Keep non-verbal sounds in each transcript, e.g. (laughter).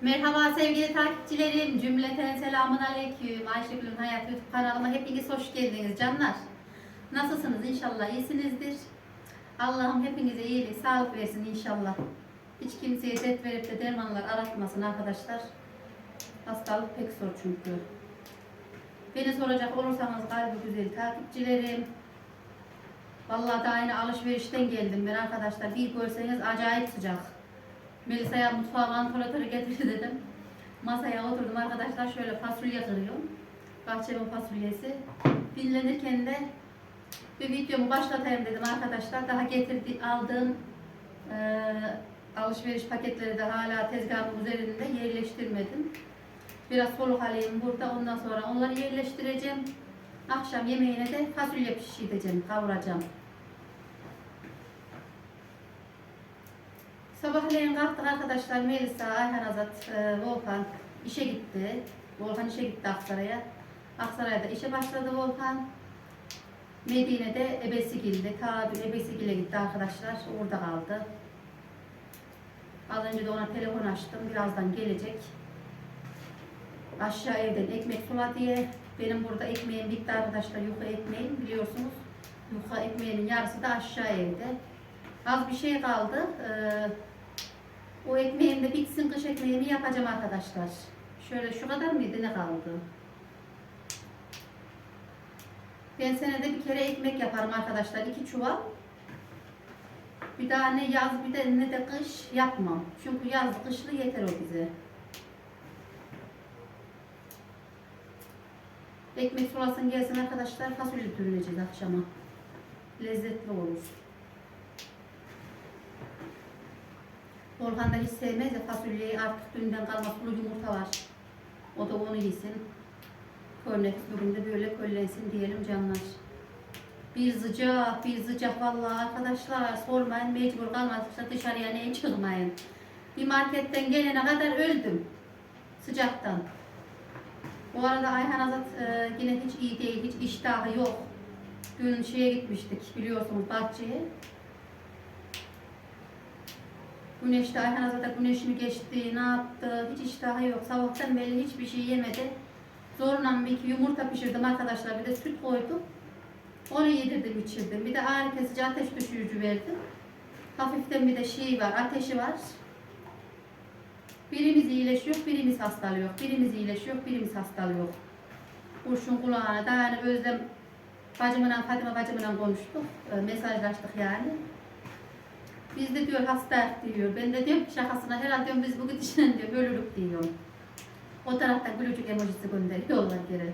Merhaba sevgili takipçilerim. Cümleten selamun aleyküm. Ayşegül'ün Hayat YouTube kanalıma hepiniz hoş geldiniz canlar. Nasılsınız? İnşallah iyisinizdir. Allah'ım hepinize iyilik, sağlık versin inşallah. Hiç kimseye dert verip de dermanlar aratmasın arkadaşlar. Hastalık pek zor çünkü. Beni soracak olursanız kalbi güzel takipçilerim. Vallahi daha yine alışverişten geldim ben arkadaşlar. Bir görseniz acayip sıcak. Melisa'ya mutfağa vantilatörü getir dedim. Masaya oturdum arkadaşlar şöyle fasulye kırıyorum. Bahçemin fasulyesi. Dinlenirken de bir videomu başlatayım dedim arkadaşlar. Daha getirdi aldığım eee, alışveriş paketleri de hala tezgahın üzerinde yerleştirmedim. Biraz soluk alayım burada ondan sonra onları yerleştireceğim. Akşam yemeğine de fasulye pişireceğim, kavuracağım. Sabahleyin kalktık arkadaşlar Melisa, Ayhan Azat, e, Volkan işe gitti. Volkan işe gitti Aksaray'a. Aksaray'da işe başladı Volkan. Medine'de Ebesigil'de, Kabil Ebesigil'e gitti arkadaşlar. Orada kaldı. Az önce de ona telefon açtım. Birazdan gelecek. Aşağı evden ekmek sula diye. Benim burada ekmeğim bitti arkadaşlar. Yuka ekmeğim biliyorsunuz. Yuka ekmeğinin yarısı da aşağı evde. Az bir şey kaldı. Ee, o ekmeğim de bitsin kış ekmeğimi yapacağım arkadaşlar. Şöyle şu kadar mıydı ne kaldı? Ben senede bir kere ekmek yaparım arkadaşlar. iki çuval. Bir daha ne yaz bir de ne de kış yapmam. Çünkü yaz kışlı yeter o bize. Ekmek sulasın gelsin arkadaşlar. Fasulye dürüleceğiz akşama. Lezzetli olur. Volkan da hiç sevmez ya fasulyeyi artık dünden kalma sulu yumurta var. O da onu yesin. Körnek bugün de böyle köllensin diyelim canlar. Bir sıcak, bir sıcak vallahi arkadaşlar sormayın mecbur kalmadıkça dışarıya ne çıkmayın. Bir marketten gelene kadar öldüm sıcaktan. Bu arada Ayhan Azat e, yine hiç iyi değil, hiç iştahı yok. Dün şeye gitmiştik biliyorsunuz bahçeye. Güneşte Ayhan Azat'a güneş mi geçti, ne yaptı, hiç iştahı yok. Sabahtan beri hiçbir şey yemedi. Zorla bir iki yumurta pişirdim arkadaşlar, bir de süt koydum. Onu yedirdim, içirdim. Bir de ağrı kesici ateş düşürücü verdim. Hafiften bir de şey var, ateşi var. Birimiz iyileşiyor, birimiz hastalıyor. Birimiz iyileşiyor, birimiz hastalıyor. Kurşun kulağına da yani Özlem bacımla, Fatime bacımla konuştuk. E, mesajlaştık yani. Biz de diyor hasta diyor. Ben de diyorum şakasına herhalde diyorum biz bu gidişle diyor ölürük diyor. O taraftan gülücük emojisi gönderiyorlar geri.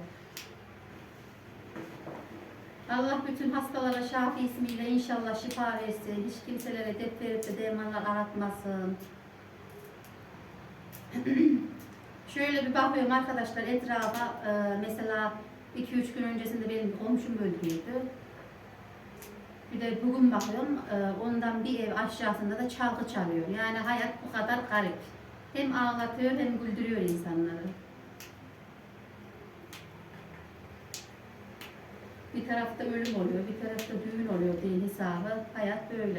Allah bütün hastalara Şafi ismiyle inşallah şifa versin. Hiç kimselere dep verip de dermanlar aratmasın. (clears throat) Şöyle bir bakıyorum arkadaşlar etrafa e, mesela 2-3 gün öncesinde benim komşum öldüydü. Bir de bugün bakıyorum e, ondan bir ev aşağısında da çalgı çalıyor. Yani hayat bu kadar garip. Hem ağlatıyor hem güldürüyor insanları. Bir tarafta ölüm oluyor, bir tarafta düğün oluyor değil hesabı. Hayat böyle.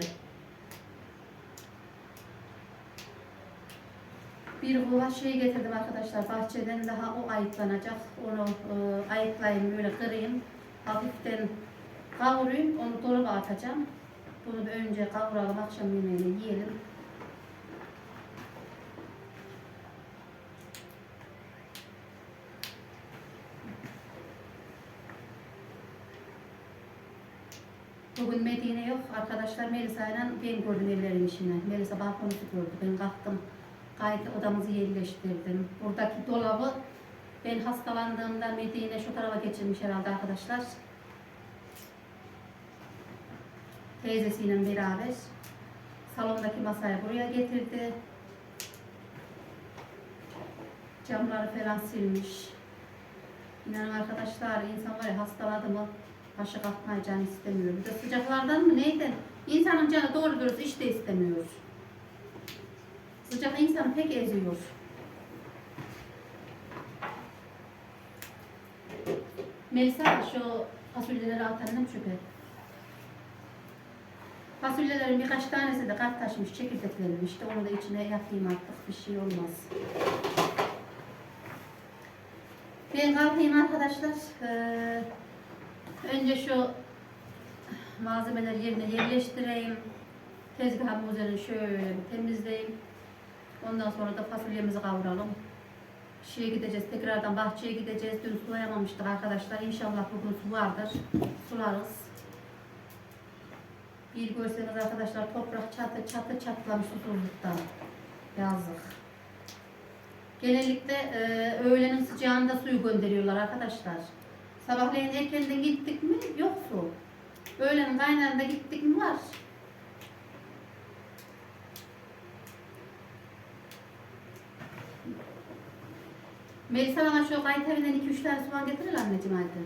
Bir kova şey getirdim arkadaşlar bahçeden daha o ayıklanacak. Onu e, ayıklayayım böyle kırayım. Hafiften kavurayım onu dolaba atacağım. Bunu bir önce kavuralım akşam yemeğini yiyelim. Bugün Medine yok. Arkadaşlar Melisa ile ben gördüm evlerin işini. Melisa balkonu gördü. Ben kalktım. Gayet odamızı yerleştirdim. Buradaki dolabı ben hastalandığımda Medine şu tarafa geçirmiş herhalde arkadaşlar. Teyzesiyle beraber salondaki masayı buraya getirdi. Camları falan silmiş. İnanın arkadaşlar insan var ya hastaladı mı başı kalkmayı canı istemiyor. Bir de sıcaklardan mı neyden? İnsanın canı doğru dürüst iş de istemiyor. Sıcak insanı pek eziyor. Melisa şu fasulyeleri at annem çöpe. Fasulyelerin birkaç tanesi de kart taşmış, çekirdeklerim işte onu da içine yapayım artık bir şey olmaz. Ben kalkayım arkadaşlar. Ee, önce şu malzemeleri yerine yerleştireyim. Tezgahın üzerini şöyle bir temizleyeyim. Ondan sonra da fasulyemizi kavuralım. Şeye gideceğiz, tekrardan bahçeye gideceğiz. Dün sulayamamıştık arkadaşlar. İnşallah bugün su vardır. Sularız. Bir görseniz arkadaşlar toprak çatı çatı çatlamış susuzluktan. Yazık. Genellikle e, öğlenin sıcağında suyu gönderiyorlar arkadaşlar. Sabahleyin erkenden gittik mi yok su. Öğlenin kaynağında gittik mi var. Melisa bana şu kaytavinden 2-3 tane soğan getirir anneciğim hadi.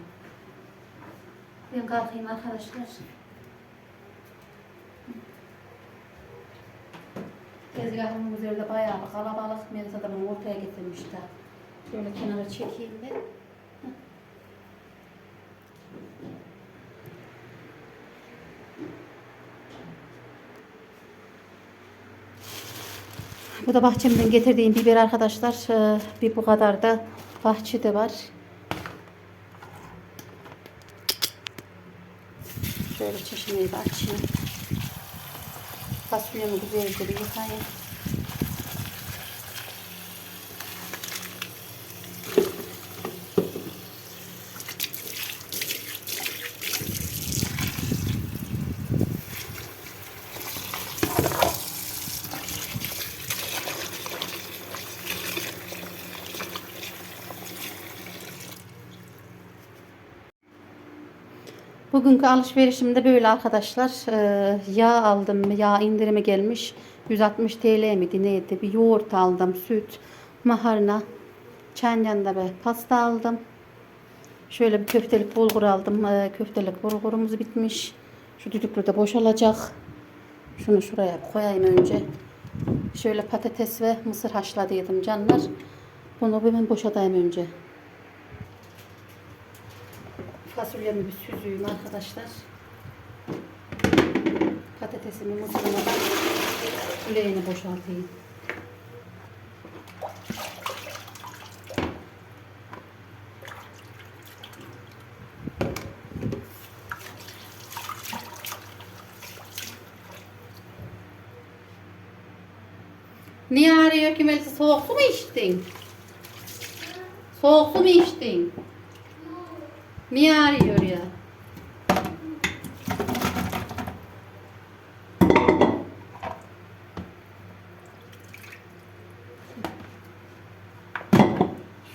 Ben kalkayım arkadaşlar. Tezgahımın üzerinde bayağı bir kalabalık da bana ortaya getirmişler. Şöyle kenara çekeyim de. Bu da bahçemden getirdiğim biber arkadaşlar. Ee, Bir bu kadar da bahçede var. Şöyle çeşmeyi açayım. Fasulyemi güzelce bir Bugünkü alışverişimde böyle arkadaşlar. Ee, yağ aldım. Yağ indirimi gelmiş. 160 TL miydi neydi? Bir yoğurt aldım. Süt, maharna. Çayın yanında bir pasta aldım. Şöyle bir köftelik bulgur aldım. Ee, köftelik bulgurumuz bitmiş. Şu düdüklü de boşalacak. Şunu şuraya koyayım önce. Şöyle patates ve mısır haşladıydım canlar. Bunu hemen boşadayım önce. Fasulyemi bir süzüyüm arkadaşlar. Patatesimi mısırımı da üleğine boşaltayım. Niye arıyor ki Melisa? Soğuk su mu içtin? Soğuk su mu içtin? Niye arıyor ya?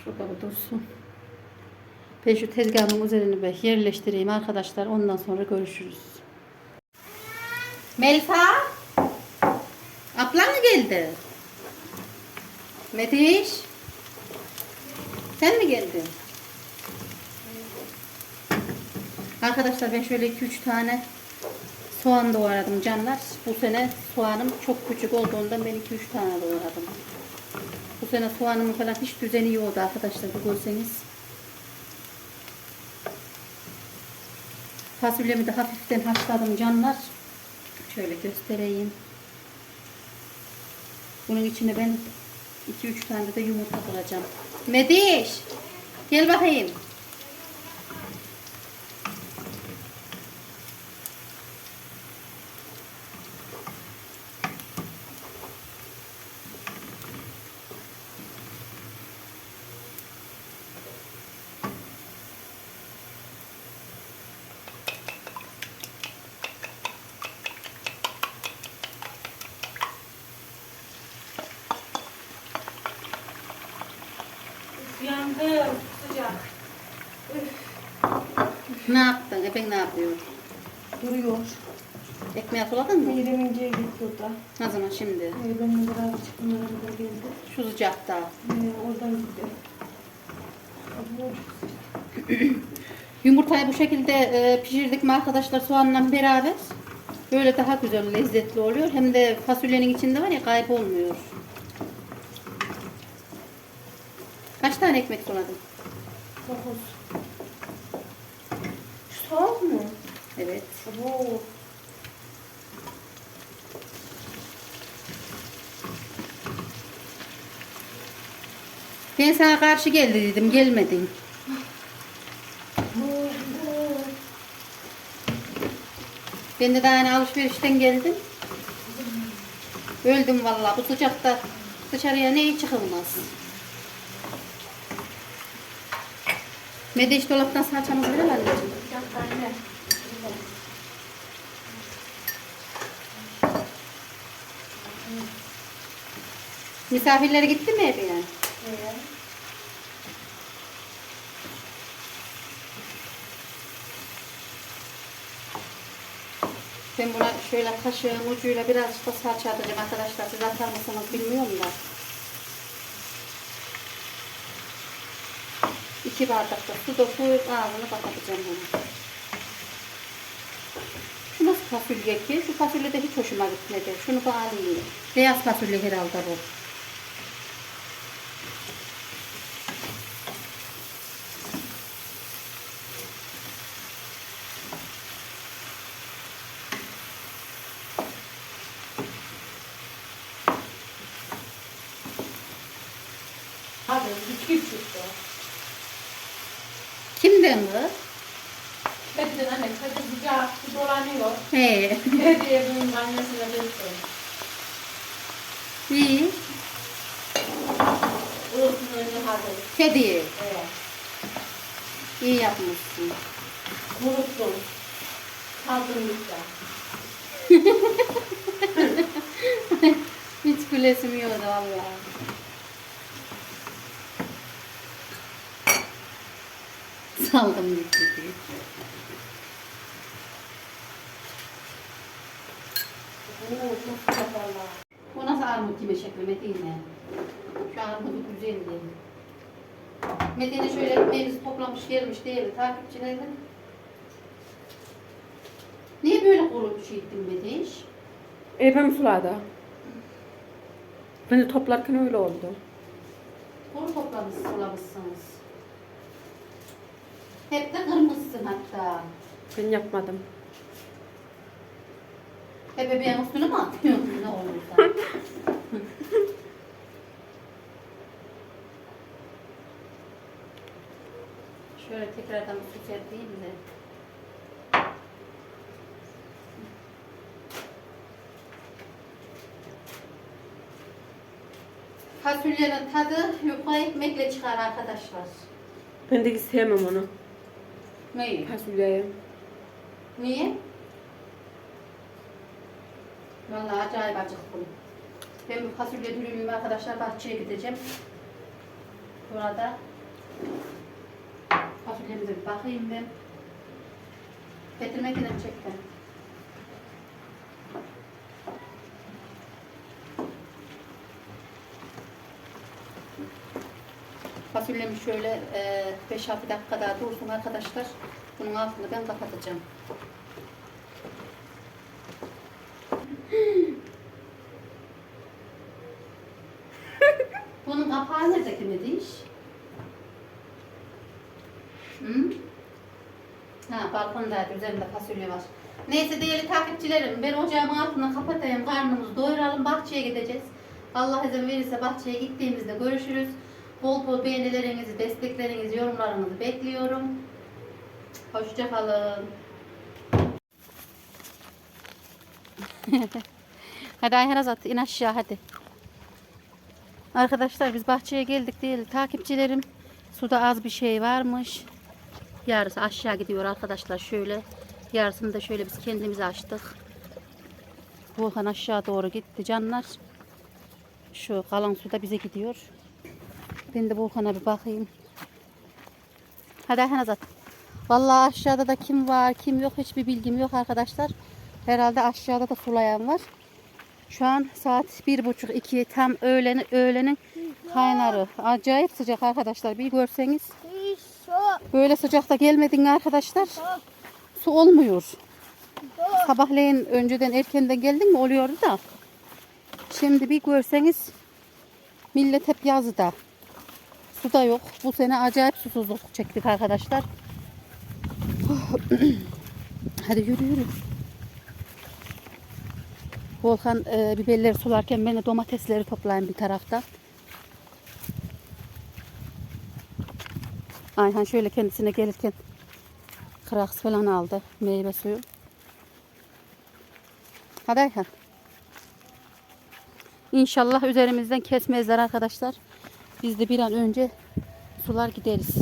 Şurada dursun. Ben şu tezgahın üzerine bir yerleştireyim arkadaşlar. Ondan sonra görüşürüz. Melisa? Ablan mı geldi? Mediş? Sen mi geldin? Arkadaşlar ben şöyle 2-3 tane soğan doğradım canlar. Bu sene soğanım çok küçük olduğundan ben 2-3 tane doğradım. Bu sene soğanımın falan hiç düzeni yoktu arkadaşlar bu görseniz. Fasulyemi de hafiften haşladım canlar. Şöyle göstereyim. Bunun içine ben 2-3 tane de yumurta koyacağım. Mediş! Gel bakayım. duruyor. Ekmeği suladın mı? Yerim inceye gitti o da. Ne zaman şimdi? Ee, benimle beraber çıktım. Benimle beraber geldi. Şu sıcakta. Ee, oradan gitti. (clears throat) Yumurtayı bu şekilde e, pişirdik mi arkadaşlar soğanla beraber? Böyle daha güzel lezzetli oluyor. Hem de fasulyenin içinde var ya kaybolmuyor. Kaç tane ekmek suladın? 9. Evet. Bu. Ben sana karşı geldi dedim, gelmedin. Ben de daha yeni alışverişten geldim. Öldüm vallahi bu sıcakta dışarıya ne çıkılmaz. Medeş dolaptan salçamızı ver anneciğim. Yok anne. Misafirlere gitti mi eve yani? Ben buna şöyle kaşığın ucuyla birazcık da salça atacağım arkadaşlar. Siz atar mısınız bilmiyorum da. İki bardak da su dokup ağzını kapatacağım bunu. Şu nasıl fasulye ki? Şu fasulye de hiç hoşuma gitmedi. Şunu da alayım. Beyaz fasulye herhalde bu. Hadi iki çıktı. Kimden kız? Hepsi anne hadi sıcak su dolanıyor. He. Hediye bunun annesine versin. İyi. Olsun önce hadi. Hediye. Evet. İyi yapmışsın. Unuttum. Kaldım lütfen. Hiç gülesim yoktu valla. Saldım gitti diye. Bu nasıl armut kime şekli Medine? Şu armudu güzeldi. Medine şöyle ekmeğimizi toplamış gelmiş değerli takipçilerim. Niye böyle kuru bir şey ettin Mediş? Epem suladı. Ben de toplarken öyle oldu. Kuru toplamışsın, sulamışsınız. Hep de kırmışsın hatta. Ben yapmadım. Hep bebeğin üstüne mi atıyorsun ne olursa? (laughs) Şöyle tekrardan serpeyim de. Fasulyenin tadı yufka ekmekle çıkar arkadaşlar. Ben de sevmem onu. Neyi? Fasulyeyi. Niye? Vallahi acayip acıktım. Ben bu fasulye dürümümü arkadaşlar bahçeye gideceğim. Burada fasulyemize bir bakayım ben. Getirmek yine çektim. Fasulyemi şöyle e, 5-6 dakika daha dursun arkadaşlar. Bunun altını ben kapatacağım. Bunun kapağı nerede kimediş? Hı? Ha balkondaydı üzerinde fasulye var. Neyse değerli takipçilerim ben ocağımın altını kapatayım karnımızı doyuralım bahçeye gideceğiz. Allah izin verirse bahçeye gittiğimizde görüşürüz. Bol bol beğenilerinizi, desteklerinizi, yorumlarınızı bekliyorum. Hoşçakalın. (laughs) hadi Ayhan Azat in aşağı hadi. Arkadaşlar biz bahçeye geldik değil takipçilerim. Suda az bir şey varmış. Yarısı aşağı gidiyor arkadaşlar şöyle. Yarısını da şöyle biz kendimiz açtık. Volkan aşağı doğru gitti canlar. Şu kalan suda bize gidiyor. Ben de Volkan'a bir bakayım. Hadi Ayhan Azat. Vallahi aşağıda da kim var kim yok hiçbir bilgim yok arkadaşlar. Herhalde aşağıda da sulayan var. Şu an saat bir buçuk iki tam öğlen, öğlenin kaynarı. Acayip sıcak arkadaşlar bir görseniz. Böyle sıcakta gelmedin arkadaşlar. Su olmuyor. Sabahleyin önceden erkenden geldin mi oluyordu da. Şimdi bir görseniz millet hep yazda. Su da yok. Bu sene acayip susuzluk çektik arkadaşlar. (coughs) Hadi yürü yürü. Volkan e, biberleri sularken ben de domatesleri toplayayım bir tarafta. Ayhan şöyle kendisine gelirken kıraks falan aldı. Meyve suyu. Hadi Ayhan. İnşallah üzerimizden kesmezler arkadaşlar. Biz de bir an önce sular gideriz.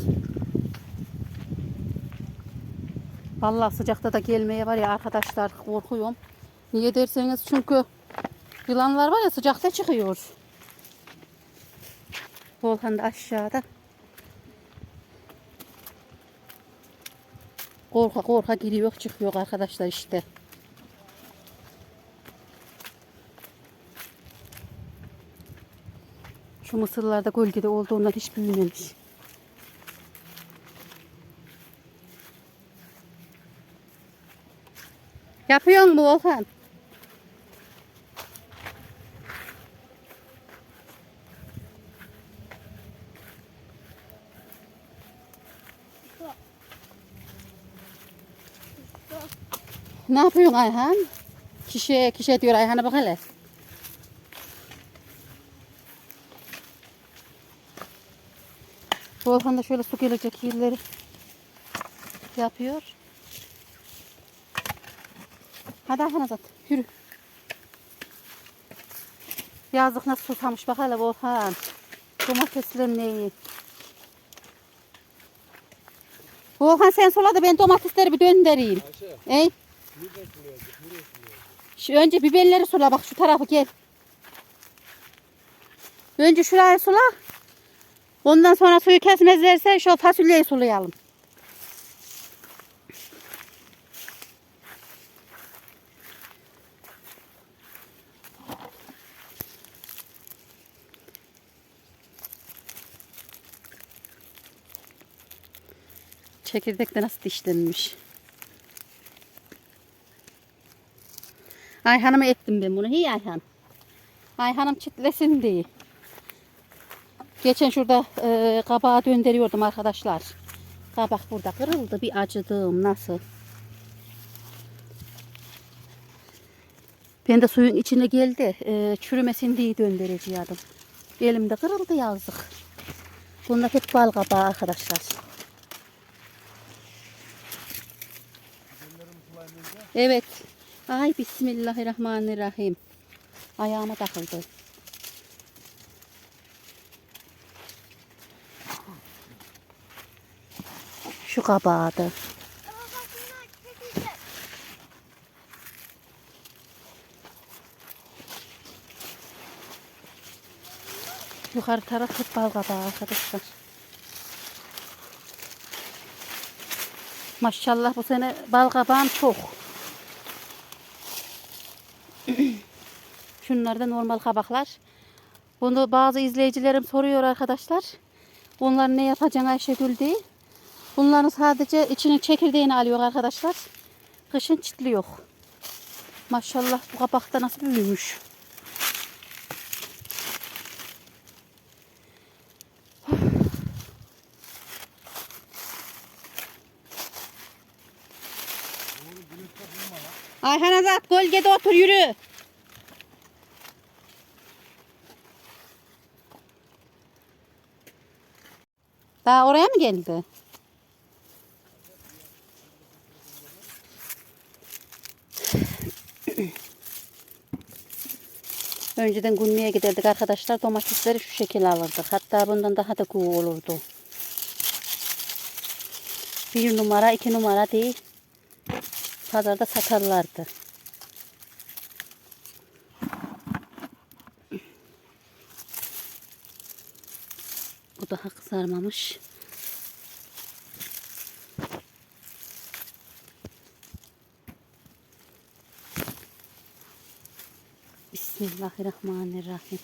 Vallahi sıcakta da gelmeye var ya arkadaşlar korkuyorum. Niye derseniz çünkü yılanlar var ya sıcakta çıkıyor. Volkan da aşağıda. Korka korka giriyor çıkıyor arkadaşlar işte. Şu mısırlar da gölgede olduğundan hiç büyümemiş. Yapıyor mu Volkan? Ne yapıyorsun Ayhan? Kişiye kişiye diyor Ayhan'a bak hele. Volkan da şöyle su gelecek yerleri yapıyor. Hadi Ayhan Azat yürü. Yazık nasıl susamış bak hele Volkan. Domatesler neyi? Volkan sen sula da ben domatesleri bir döndüreyim. Ey. Şu önce biberleri sula bak şu tarafı gel. Önce şurayı sula. Ondan sonra suyu kesmezlerse şu fasulyeyi sulayalım. Çekirdek de nasıl dişlenmiş. Ayhan'ıma ettim ben bunu. Hey Ayhan. Ayhan'ım çitlesin diye. Geçen şurada e, kabağı döndürüyordum arkadaşlar. Kabak burada kırıldı. Bir acıdım. Nasıl? Ben de suyun içine geldi. E, çürümesin diye döndüreceğim. Elimde kırıldı yazık. Bunlar hep bal kabağı arkadaşlar. Evet. Ay Bismillahirrahmanirrahim. Ayağıma takıldı. Şu kabağı. Yukarı taraf hep kabağı arkadaşlar. Maşallah bu sene bal kabağım çok. Şunlar da normal kabaklar. Bunu bazı izleyicilerim soruyor arkadaşlar. Onları ne yapacaksın Ayşegül diye. Bunların sadece içinin çekirdeğini alıyor arkadaşlar. Kışın çitliyor. Maşallah bu kabak da nasıl büyümüş. Ayhan Azat gölgede otur yürü. Daha oraya mı geldi? Önceden günlüğe giderdik arkadaşlar. Domatesleri şu şekilde alırdık. Hatta bundan daha da kuğu olurdu. Bir numara, iki numara değil. Pazarda satarlardı. Bu daha kızarmamış. Bismillahirrahmanirrahim.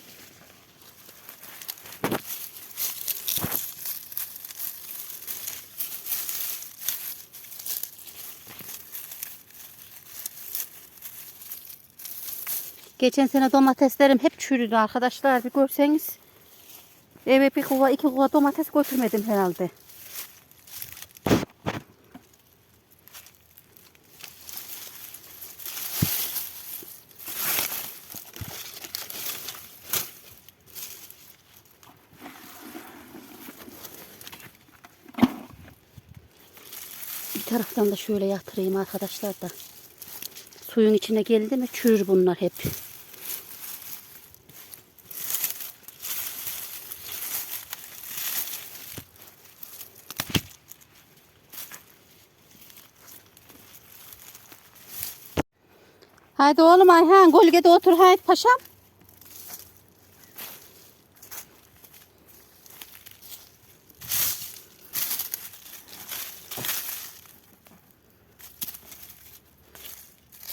Geçen sene domateslerim hep çürüdü arkadaşlar. Bir görseniz. Eve bir kova iki kova domates götürmedim herhalde. Da şöyle yatırayım arkadaşlar da. Suyun içine geldi mi çürür bunlar hep. Haydi oğlum Ayhan gölgede otur haydi paşam.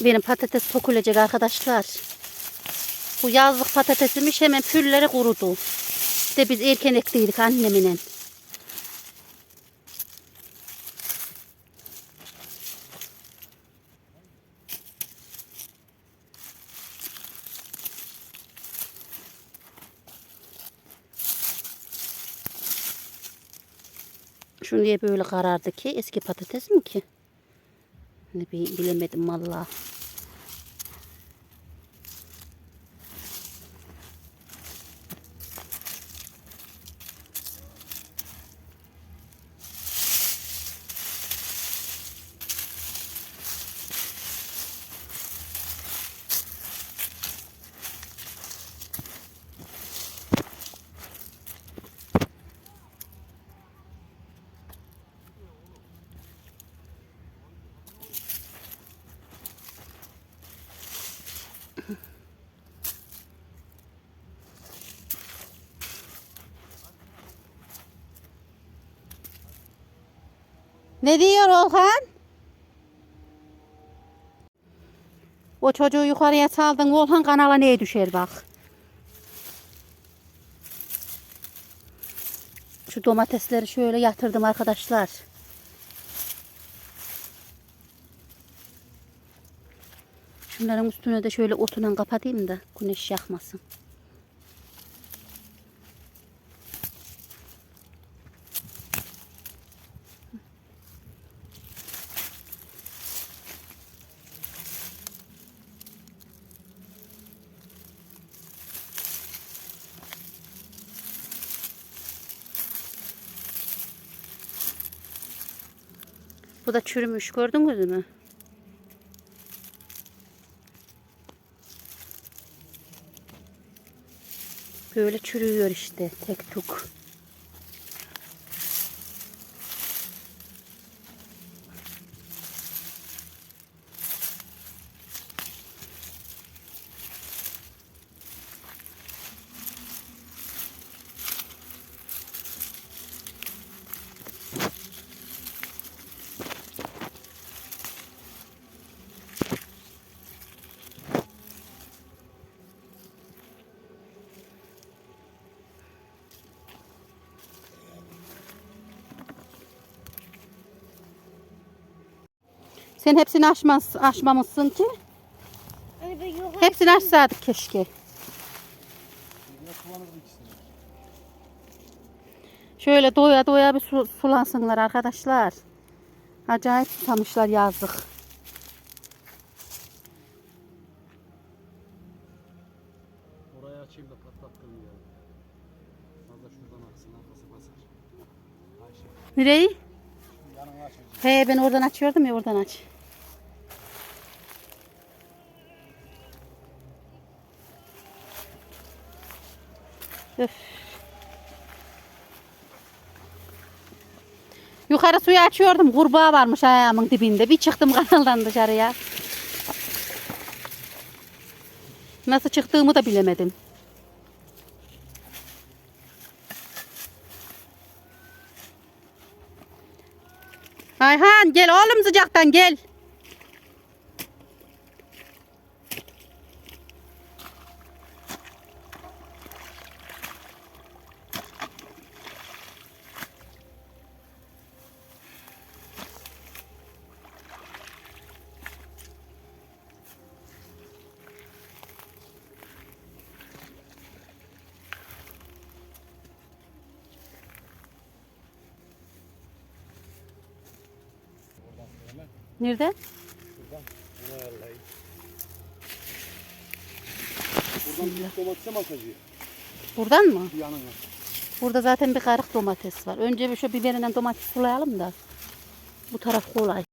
Benim patates tokulecek arkadaşlar. Bu yazlık patatesimiş hemen pülleri kurudu. İşte biz erken ektiydik anneminin. Şu niye böyle karardı ki? Eski patates mi ki? Ne bi- bilemedim vallahi. Ne diyor Olhan? O çocuğu yukarıya saldın. Volkan kanala neye düşer bak. Şu domatesleri şöyle yatırdım arkadaşlar. Şunların üstüne de şöyle otundan kapatayım da güneş yakmasın. Da çürümüş gördünüz mü? Böyle çürüyor işte tek tuk. Sen hepsini açmaz, açmamışsın ki. Hani Hepsini açsaydık keşke. Şöyle doya doya bir su, sulansınlar arkadaşlar. Acayip susamışlar yazlık. Orayı açayım da patlattırmayalım. Fazla şuradan aksın arkası basar. Ayşe Nereyi? He ben oradan açıyordum ya oradan aç. Yukarı suyu açıyordum. Kurbağa varmış ayağımın dibinde. Bir çıktım kanaldan dışarıya. Nasıl çıktığımı da bilemedim. Ayhan gel oğlum sıcaktan gel. Nerede? Bunu ayarlayayım. Buradan bir domatese mi açacağım? Buradan mı? Yanına. Burada zaten bir karık domates var. Önce bir şu biberinden domates sulayalım da. Bu taraf kolay.